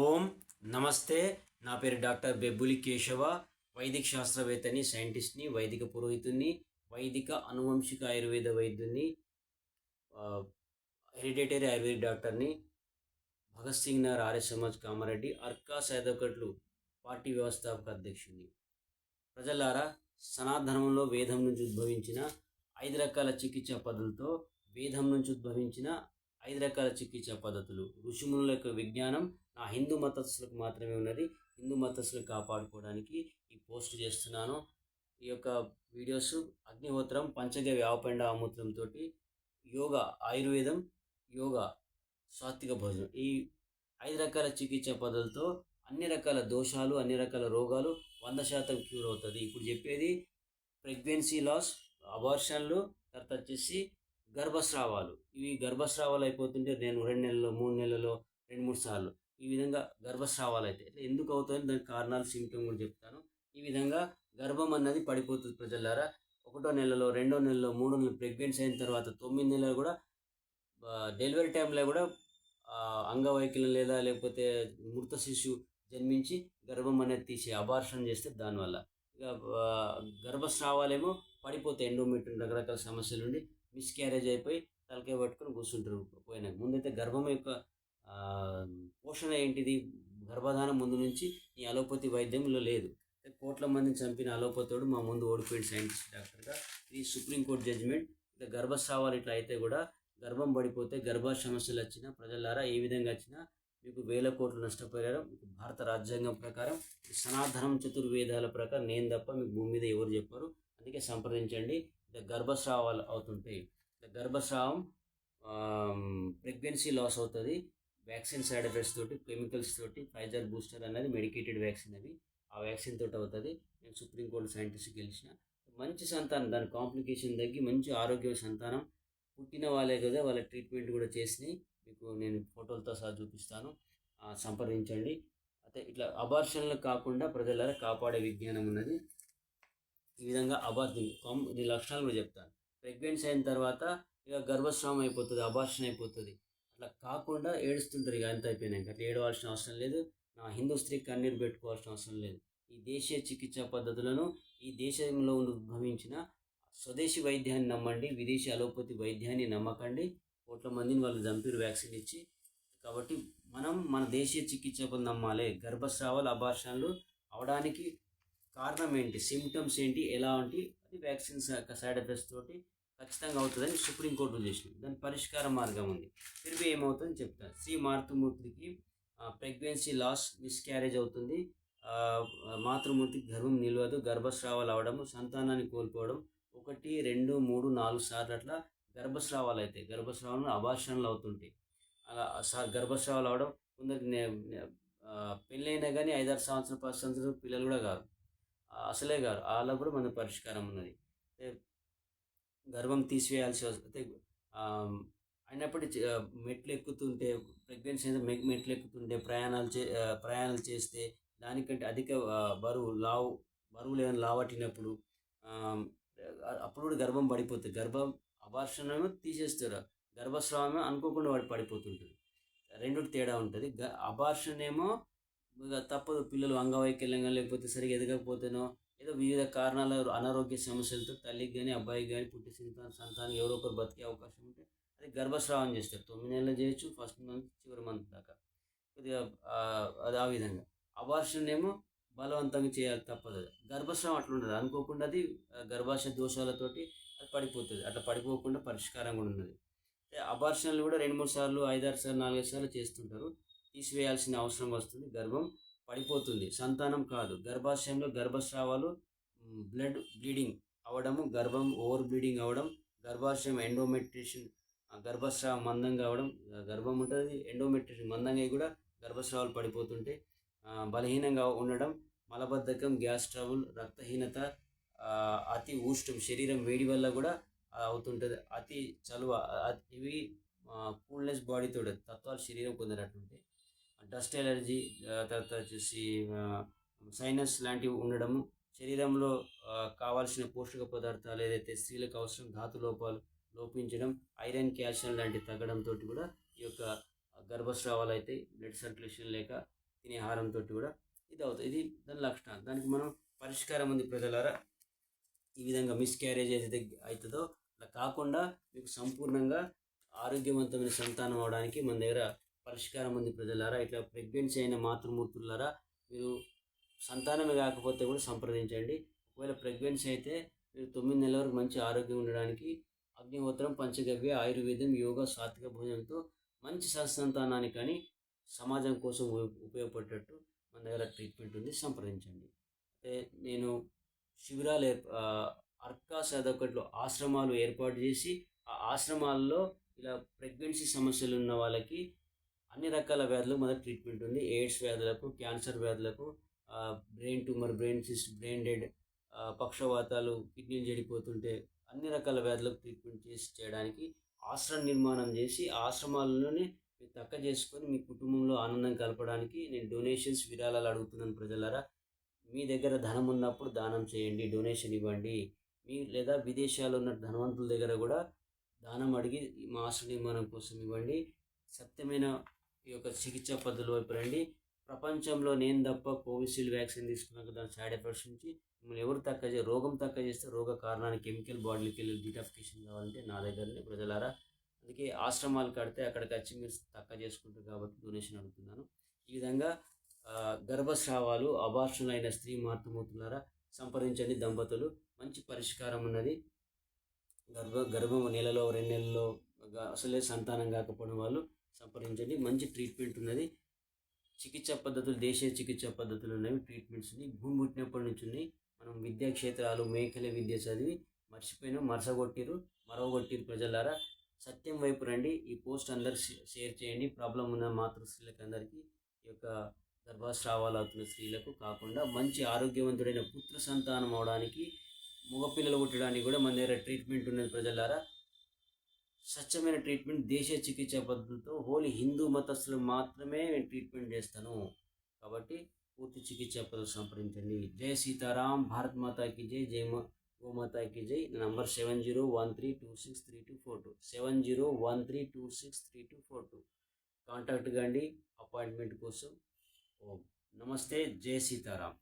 ఓం నమస్తే. నా పేరు డాక్టర్ బెబ్బులి కేశవ. వైదిక శాస్త్రవేత్తని సైంటిస్ట్ని వైదిక పురోహితుని వైదిక అనువంశిక ఆయుర్వేద వైద్యుని హెరిడేటరీ ఆయుర్వేద డాక్టర్ని భగత్ సింగ్ నగర్ ఆర్య సమాజ్ కామారెడ్డి అర్కా సైదోకట్లు పార్టీ వ్యవస్థాపక అధ్యక్షుడిని ప్రజలారా సనాతనంలో వేదం నుంచి ఉద్భవించిన ఐదు రకాల చికిత్సా పద్ధతులతో వేదం నుంచి ఉద్భవించిన ఐదు రకాల చికిత్సా పద్ధతులు. ఋషిమునుల యొక్క విజ్ఞానం నా హిందూ మతస్థులకు మాత్రమే ఉన్నది. హిందూ మతస్థులను కాపాడుకోవడానికి ఈ పోస్ట్ చేస్తున్నాను. ఈ యొక్క వీడియోస్ అగ్నిహోత్రం పంచగ వ్యాపండ ఆమూత్రంతో యోగా ఆయుర్వేదం యోగా సాత్విక భోజనం. ఈ ఐదు రకాల చికిత్స పద్ధతులతో అన్ని రకాల దోషాలు అన్ని రకాల రోగాలు వంద శాతం క్యూర్ అవుతుంది. ఇప్పుడు చెప్పేది ప్రెగ్నెన్సీ లాస్ అబార్షన్లు తర్వాత వచ్చేసి గర్భస్రావాలు. ఇవి గర్భస్రావాలు అయిపోతుంటే నేను రెండు నెలల్లో మూడు నెలల్లో రెండు మూడు సార్లు ఈ విధంగా గర్భస్రావాలు అయితే. ఎందుకు అవుతుంది దానికి కారణాలు సిమ్టమ్ కూడా చెప్తాను. ఈ విధంగా గర్భం అన్నది పడిపోతుంది ప్రజలారా. ఒకటో నెలలో రెండో నెలలో మూడో నెలలు ప్రెగ్నెన్సీ అయిన తర్వాత తొమ్మిది నెలలు కూడా డెలివరీ టైంలో కూడా అంగవైకల్యం లేదా లేకపోతే మృత శిశువు జన్మించి గర్భం అనేది తీసి అబార్షన్ చేస్తే దానివల్ల. ఇక గర్భస్రావాలేమో పడిపోతాయి. ఎండోమీటర్ రకరకాల సమస్యలు నుండి మిస్క్యారేజ్ అయిపోయి తలకాయ పట్టుకొని కూర్చుంటారు పోయినాక. ముందైతే గర్భం యొక్క పోషణ ఏంటిది? గర్భధానం ముందు నుంచి ఈ అలోపతి వైద్యంలో లేదు. కోట్ల మందిని చంపిన అలోపతోడు మా ముందు ఓడిపోయిన సైంటిస్ట్ డాక్టర్గా. ఇది సుప్రీంకోర్టు జడ్జిమెంట్ ఇట్లా గర్భస్రావాలు ఇట్లా అయితే కూడా గర్భం పడిపోతే గర్భ సమస్యలు వచ్చినా ప్రజలారా ఏ విధంగా వచ్చినా మీకు వేల కోట్లు నష్టపోయారు. భారత రాజ్యాంగం ప్రకారం సనాధనం సనాతనం చతుర్వేదాల ప్రకారం నేను తప్ప మీకు భూమి మీద ఎవరు చెప్పారు. అందుకే సంప్రదించండి. ఇట్లా గర్భస్రావాలు అవుతుంటాయి గర్భస్రావం ప్రెగ్నెన్సీ లాస్ అవుతుంది. వ్యాక్సిన్ సైడ్ ఎఫెక్ట్స్ తోటి కెమికల్స్ తోటి ఫైజర్ బూస్టర్ అనేది మెడికేటెడ్ వ్యాక్సిన్ అవి ఆ వ్యాక్సిన్ తోటి అవుతుంది. నేను సుప్రీంకోర్టు సైంటిస్ట్ గెలిచిన. మంచి సంతానం దాని కాంప్లికేషన్ తగ్గి మంచి ఆరోగ్య సంతానం పుట్టిన వాళ్ళే కదా వాళ్ళ ట్రీట్మెంట్ కూడా చేసినాయి మీకు నేను ఫోటోలతో సహా చూపిస్తాను. సంప్రదించండి. అయితే ఇట్లా అబార్షన్లు కాకుండా ప్రజలారా కాపాడే విజ్ఞానం ఉన్నది. ఈ విధంగా అబార్షన్ కామ్ దీని లక్షణాలు కూడా చెప్తాను. ప్రెగ్నెన్సీ అయిన తర్వాత ఇక గర్భస్రావం అయిపోతుంది అబార్షన్ అయిపోతుంది. అట్లా కాకుండా ఏడుస్తుంటారు ఇక అంత అయిపోయినాక. అట్లా ఏడవలసిన అవసరం లేదు. నా హిందూ స్త్రీ కన్నీరు పెట్టుకోవాల్సిన అవసరం లేదు. ఈ దేశీయ చికిత్సా పద్ధతులను ఈ దేశంలో ఉద్భవించిన స్వదేశీ వైద్యాన్ని నమ్మండి. విదేశీ అలోపతి వైద్యాన్ని నమ్మకండి. కోట్ల మందిని వాళ్ళు జంపీరు వ్యాక్సిన్ ఇచ్చి. కాబట్టి మనం మన దేశీయ చికిత్స పద్ధతి నమ్మాలి. గర్భస్రావాలు అబార్షన్లు అవడానికి కారణం ఏంటి? సిమ్టమ్స్ ఏంటి? ఎలా ఏంటి అది వ్యాక్సిన్స్ యొక్క సైడ్ ఎఫెక్ట్స్ తోటి ఖచ్చితంగా అవుతుందని సుప్రీంకోర్టు చేసింది దాని పరిష్కార మార్గం ఉంది. తిరిగి ఏమవుతుందని చెప్తాను సి. మాతృమూర్తికి ప్రెగ్నెన్సీ లాస్ మిస్క్యారేజ్ అవుతుంది. మాతృమూర్తికి గర్భం నిలవదు. గర్భస్రావాలు అవడం సంతానాన్ని కోల్పోవడం ఒకటి రెండు మూడు నాలుగు సార్లు అట్లా గర్భస్రావాలు అవుతాయి గర్భస్రావాలు అభాషణలు అవుతుంటాయి. అలా గర్భస్రావాలు అవడం కొందరికి నే- పెళ్ళైనా కానీ ఐదారు సంవత్సరాలు పది సంవత్సరాలు పిల్లలు కూడా కాదు అసలే కాదు వాళ్ళకు కూడా మన పరిష్కారం ఉన్నది. గర్వం గర్భం తీసివేయాల్సి వస్తే అయినప్పటికీ మెట్లు ఎక్కుతుంటే ప్రెగ్నెన్సీ మెట్లు ఎక్కుతుంటే ప్రయాణాలు చే ప్రయాణాలు చేస్తే దానికంటే అధిక బరువు లావు బరువు లేని లావట్టినప్పుడు అప్పుడు కూడా గర్భం పడిపోతుంది. గర్భం అబార్షణ తీసేస్తారు. గర్భస్రావమే అనుకోకుండా వాడు పడిపోతుంటుంది. రెండు తేడా ఉంటుంది. గ అబార్షన్ ఏమో తప్పదు. పిల్లలు అంగవైకల్యంగా లేకపోతే సరిగా ఎదగకపోతేనో ఏదో వివిధ కారణాల అనారోగ్య సమస్యలతో తల్లికి కానీ అబ్బాయికి కానీ పుట్టి సంతానం సంతానం ఎవరో ఒకరు బతికే అవకాశం ఉంటే అది గర్భస్రావం చేస్తారు. తొమ్మిది నెలలు చేయొచ్చు ఫస్ట్ మంత్ చివరి మంత్ దాకా. కొద్దిగా అది ఆ విధంగా. అబార్షన్ ఏమో బలవంతంగా చేయాలి తప్పదు. గర్భస్రావం అట్లా ఉండదు. అనుకోకుండా అది గర్భాశయ దోషాలతోటి అది పడిపోతుంది. అట్లా పడిపోకుండా పరిష్కారం కూడా ఉన్నది అబార్షన్లు కూడా రెండు మూడు సార్లు ఐదారు సార్లు నాలుగైదు సార్లు చేస్తుంటారు. తీసివేయాల్సిన అవసరం వస్తుంది గర్భం. పడిపోతుంది. సంతానం కాదు. గర్భాశయంలో గర్భస్రావాలు బ్లడ్ బ్లీడింగ్ అవడము గర్భం ఓవర్ బ్లీడింగ్ అవడం గర్భాశయం ఎండోమెట్రిషన్ గర్భస్రావం మందంగా అవడం గర్భం ఉంటుంది ఎండోమెట్రిషన్ మందంగా అయి కూడా గర్భస్రావాలు పడిపోతుంటే బలహీనంగా ఉండడం మలబద్ధకం గ్యాస్ ట్రబుల్ రక్తహీనత అతి ఊష్టం శరీరం వేడి వల్ల కూడా అవుతుంటుంది. అతి చలువ ఇవి కూల్నెస్ బాడీతో తత్వాలు శరీరం కొందరట్లుంటాయి డస్ట్ ఎలర్జీ తర్వాత వచ్చేసి సైనస్ లాంటివి ఉండడము శరీరంలో కావాల్సిన పోషక పదార్థాలు ఏదైతే స్త్రీలకు అవసరం ధాతు లోపాలు లోపించడం ఐరన్ కాల్షియం లాంటివి తగ్గడంతో కూడా ఈ యొక్క గర్భస్రావాలు అయితే బ్లడ్ సర్క్యులేషన్ లేక తినే ఆహారంతో కూడా ఇది అవుతుంది ఇది దాని లక్షణాలు. దానికి మనం పరిష్కారం ఉంది ప్రజలారా. ఈ విధంగా మిస్క్యారేజ్ ఏదైతే అవుతుందో అలా కాకుండా మీకు సంపూర్ణంగా ఆరోగ్యవంతమైన సంతానం అవడానికి మన దగ్గర పరిష్కారం ఉంది ప్రజలారా. ఇట్లా ప్రెగ్నెన్సీ అయిన మాతృమూర్తులారా మీరు సంతానమే కాకపోతే కూడా సంప్రదించండి. ఒకవేళ ప్రెగ్నెన్సీ అయితే మీరు తొమ్మిది నెలల వరకు మంచి ఆరోగ్యం ఉండడానికి అగ్నిహోత్రం పంచగవ్య ఆయుర్వేదం యోగా సాత్విక భోజనంతో మంచి సత్సంతానానికి కానీ సమాజం కోసం ఉపయోగపడేటట్టు మన దగ్గర ట్రీట్మెంట్ ఉంది సంప్రదించండి. అయితే నేను శిబిరాలు ఏర్ప అర్కాస్ అదొకట్లో ఆశ్రమాలు ఏర్పాటు చేసి ఆ ఆశ్రమాల్లో ఇలా ప్రెగ్నెన్సీ సమస్యలు ఉన్న వాళ్ళకి అన్ని రకాల వ్యాధులకు మన ట్రీట్మెంట్ ఉంది. ఎయిడ్స్ వ్యాధులకు క్యాన్సర్ వ్యాధులకు brain tumour brain cyst brain dead పక్షవాతాలు కిడ్నీలు చెడిపోతుంటే అన్ని రకాల వ్యాధులకు ట్రీట్మెంట్ చేసి చేయడానికి ఆశ్రమ నిర్మాణం చేసి ఆశ్రమాలలోనే మీరు తక్క చేసుకొని మీ కుటుంబంలో ఆనందం కలపడానికి నేను డొనేషన్స్ విరాళాలు అడుగుతున్నాను ప్రజలారా. మీ దగ్గర ధనం ఉన్నప్పుడు దానం చేయండి డొనేషన్ ఇవ్వండి. మీ లేదా విదేశాల్లో ఉన్న ధనవంతుల దగ్గర కూడా దానం అడిగి మా ఆశ్రమ నిర్మాణం కోసం ఇవ్వండి. సత్యమైన ఈ యొక్క చికిత్స పద్ధతుల వైపు రండి. ప్రపంచంలో నేను తప్ప కోవిషీల్డ్ వ్యాక్సిన్ తీసుకున్నాక దాని సైడ్ ఎఫెక్ట్స్ నుంచి మిమ్మల్ని ఎవరు తక్కువ రోగం తక్కువ చేస్తే రోగ కారణానికి కెమికల్ బాడీకి వెళ్ళి డిటాఫికేషన్ కావాలంటే నా దగ్గరనే ప్రజలారా. అందుకే ఆశ్రమాలు కడితే అక్కడికి వచ్చి మీరు తక్కువ చేసుకుంటారు కాబట్టి డొనేషన్ అడుగుతున్నాను. ఈ విధంగా గర్భస్రావాలు అబార్షన్ స్త్రీ మార్తమవుతున్నారా సంప్రదించండి దంపతులు. మంచి పరిష్కారం ఉన్నది. గర్భ గర్భం నెలలో రెండు నెలల్లో అసలే సంతానం కాకపోవడం వాళ్ళు సంప్రదించండి. మంచి ట్రీట్మెంట్ ఉన్నది. చికిత్స పద్ధతులు దేశీయ చికిత్స పద్ధతులు ఉన్నవి. ట్రీట్మెంట్స్ ఉన్నాయి భూమి పుట్టినప్పటి నుంచి ఉన్నాయి. మనం విద్యా క్షేత్రాలు మేకల విద్య చదివి మర్చిపోయినా మరసగొట్టిరు మరవగొట్టిరు ప్రజలారా. సత్యం వైపు రండి. ఈ పోస్ట్ అందరు షేర్ చేయండి. ప్రాబ్లం ఉన్న మాతృ స్త్రీలకు అందరికీ ఈ యొక్క గర్భస్రావాలు అవుతున్న స్త్రీలకు కాకుండా మంచి ఆరోగ్యవంతుడైన పుత్ర సంతానం అవడానికి మగపిల్లలు పుట్టడానికి కూడా మన దగ్గర ట్రీట్మెంట్ ఉన్నది ప్రజలారా. స్వచ్ఛమైన ట్రీట్మెంట్ దేశీయ చికిత్స పద్ధతులతో ఓన్లీ హిందూ మతస్థులు మాత్రమే నేను ట్రీట్మెంట్ చేస్తాను. కాబట్టి పూర్తి చికిత్స పద్ధతులు సంప్రదించండి. జై సీతారాం భారత్ మాతాకి జై జై గోమాతాకి జై. Number seven zero one three two six three two four two. Seven zero one three two six three two four two. Contact కండి అపాయింట్మెంట్ కోసం. ఓం. నమస్తే జై సీతారాం.